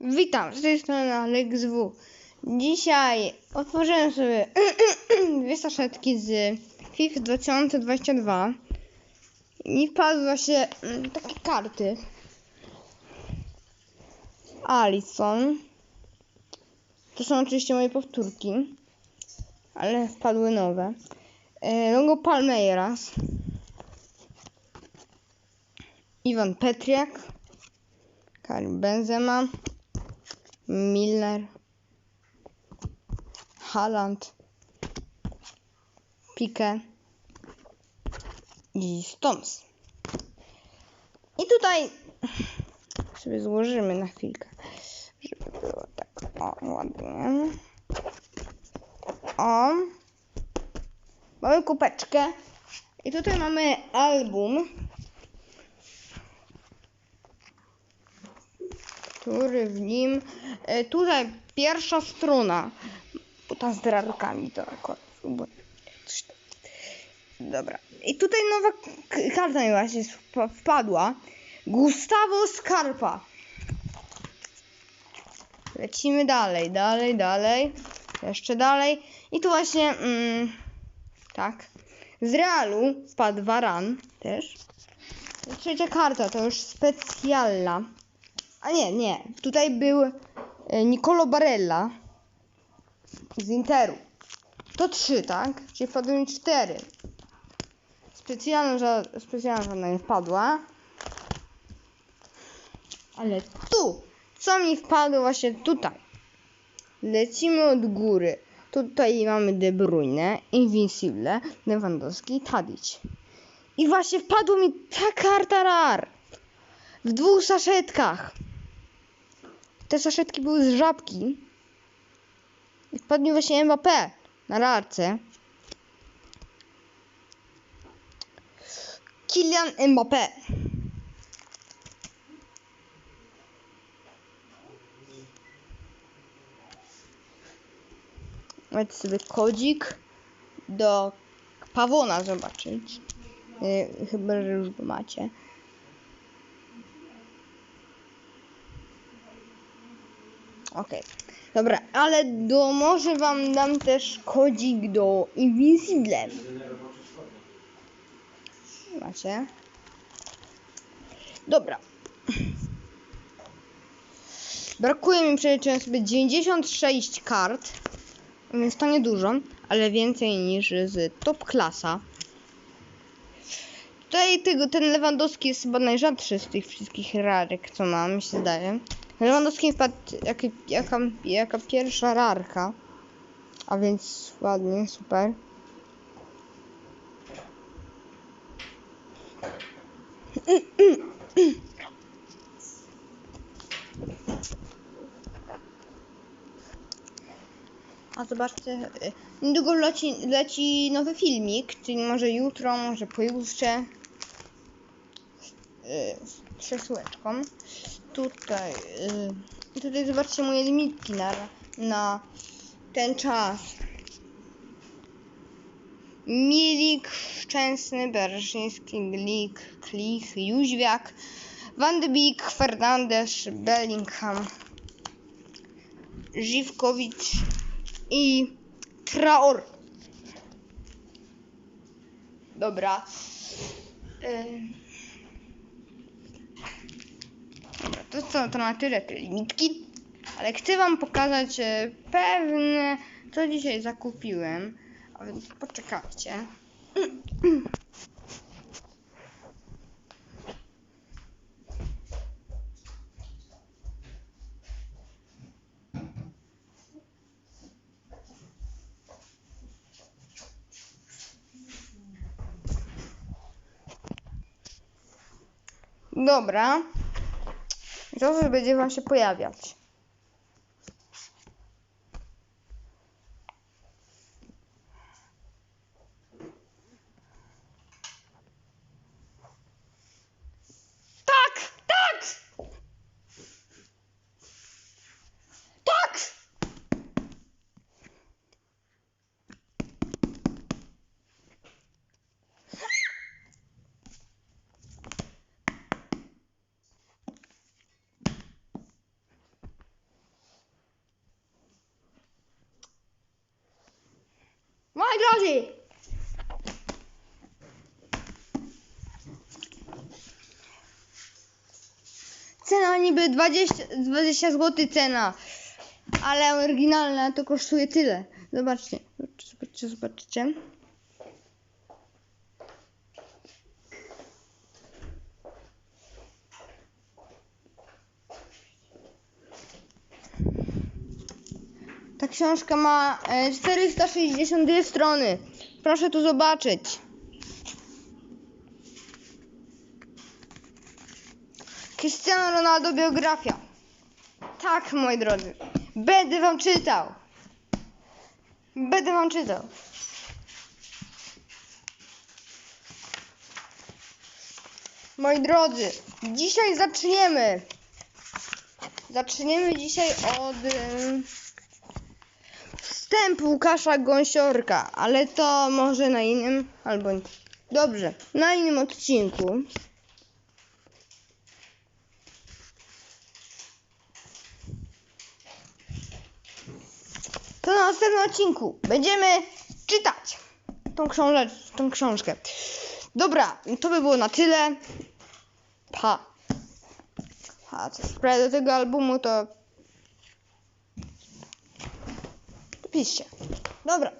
Witam, z tej strony Alex W. Dzisiaj otworzyłem sobie dwie saszetki z FIFA 2022 i wpadły właśnie mm, takie karty. Alison. To są oczywiście moje powtórki, ale wpadły nowe. E, Logo Palmeiras. Iwan Petriak. Karim Benzema. Milner. Haaland. Pique. I Stones. I tutaj sobie złożymy na chwilkę, żeby było tak o, ładnie. O. Mamy kupeczkę. I tutaj mamy album. Który w nim. E, tutaj pierwsza strona. Bo ta z rarkami to akurat. bo coś tam. Dobra. I tutaj nowa karta mi właśnie wpadła. Gustavo Scarpa. Lecimy dalej, dalej, dalej. Jeszcze dalej. I tu właśnie. Mm, tak. Z Realu wpadł Varan też. Trzecia karta to już specjalna. A nie, nie. Tutaj był e, Nicolo Barella z Interu. To trzy, tak? Czyli wpadły mi cztery. Specjalna, ża- specjalna żadna nie wpadła. Ale tu! Co mi wpadło właśnie tutaj? Lecimy od góry. Tutaj mamy De Bruyne, Invincible, Lewandowski, Tadic. I właśnie wpadła mi ta karta rar. W dwóch saszetkach. Te saszetki były z żabki. I wpadł mi właśnie Mbappé na rarce. Kylian Mbappé. Macie sobie kodzik do Pawona zobaczyć. Yy, chyba, że już go macie. Okej. Dobra, ale do może wam dam też kodzik do Invisible. Macie? Dobra. Brakuje mi przeliczyłem sobie 96 kart. Więc to niedużo, ale więcej niż z top klasa. Tutaj tego, ten Lewandowski jest chyba najrzadszy z tych wszystkich rarek, co mam, mi się zdaje. Lewandowski wpadł jak, jaka, jaka pierwsza rarka. A więc ładnie, super. A zobaczcie, niedługo leci, leci nowy filmik, czyli może jutro, może pojutrze. y, Z przesyłeczką. Tutaj, y, tutaj zobaczcie moje limitki na, na ten czas. Milik, Szczęsny, Bereszyński, Glik, Klich, Jóźwiak, Van de Beek, Fernandes, Bellingham, Żywkowicz i Traor. Dobra. Y, Dobra, to co, to na tyle te limitki. Ale chcę wam pokazać e, pewne, co dzisiaj zakupiłem. A więc poczekajcie. Dobra. Już będzie wam się pojawiać. Tak! Tak! Tak! Chodzi? Cena niby 20, 20 zł cena, ale oryginalna to kosztuje tyle. Zobaczcie, zobaczcie, zobaczcie. Książka ma e, 462 strony. Proszę tu zobaczyć. Cristiano Ronaldo biografia. Tak, moi drodzy. Będę wam czytał. Będę wam czytał. Moi drodzy, dzisiaj zaczniemy. Zaczniemy dzisiaj od em, wstępu Łukasza Gąsiorka, ale to może na innym, albo dobrze, na innym odcinku. To na następnym odcinku będziemy czytać tą, tą książkę. Dobra, to by było na tyle. Pa. A co w sprawie do tego albumu, to piszcie. Dobra.